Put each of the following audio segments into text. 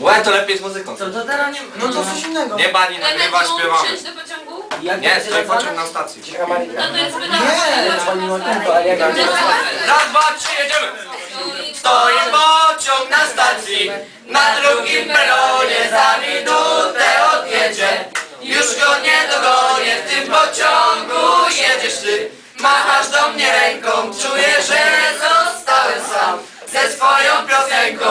Łe, to lepiej z muzyką. Co to teraz nie No to coś innego. Nie bani, nagrywa, śpiewamy. Do pociągu? Jak Nie, będzie stoi nazwane? pociąg na stacji. No to jest. Nie, ale jak będzie nazwane? Raz, dwa, trzy, jedziemy! Stoi pociąg na stacji, na drugim peronie za minutę odjedzie. Już go nie dogonię, w tym pociągu jedziesz ty. Machasz do mnie ręką, czuję, że zostałem sam ze swoją piosenką.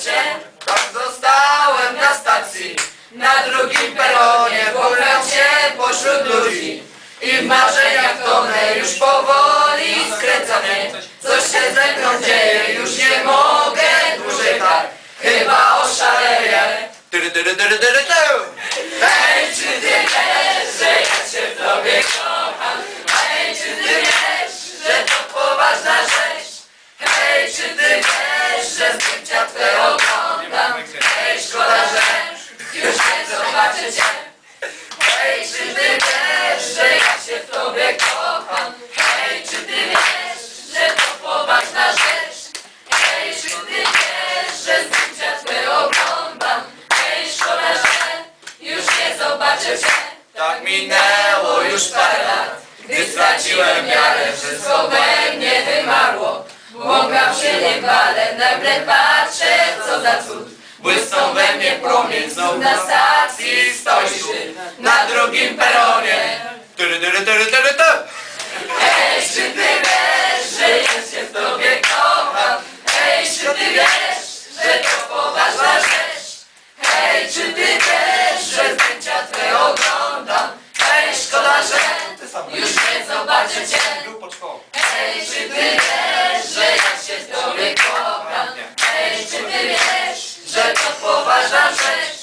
Cię. Tak zostałem na stacji, na drugim peronie, pochylał się pośród ludzi. I w marzeniach tonę już powoli skręca mnie. Coś się ze mną dzieje, już nie mogę dłużej tak. Chyba oszaleję. Tak minęło już parę lat, gdy straciłem wiarę, wszystko we mnie wymarło. Błąkam się nie wale, nagle patrzę, co za cud. Błysnął we mnie promień, znów na stacji stoisz na drugim peronie. Poważna rzecz?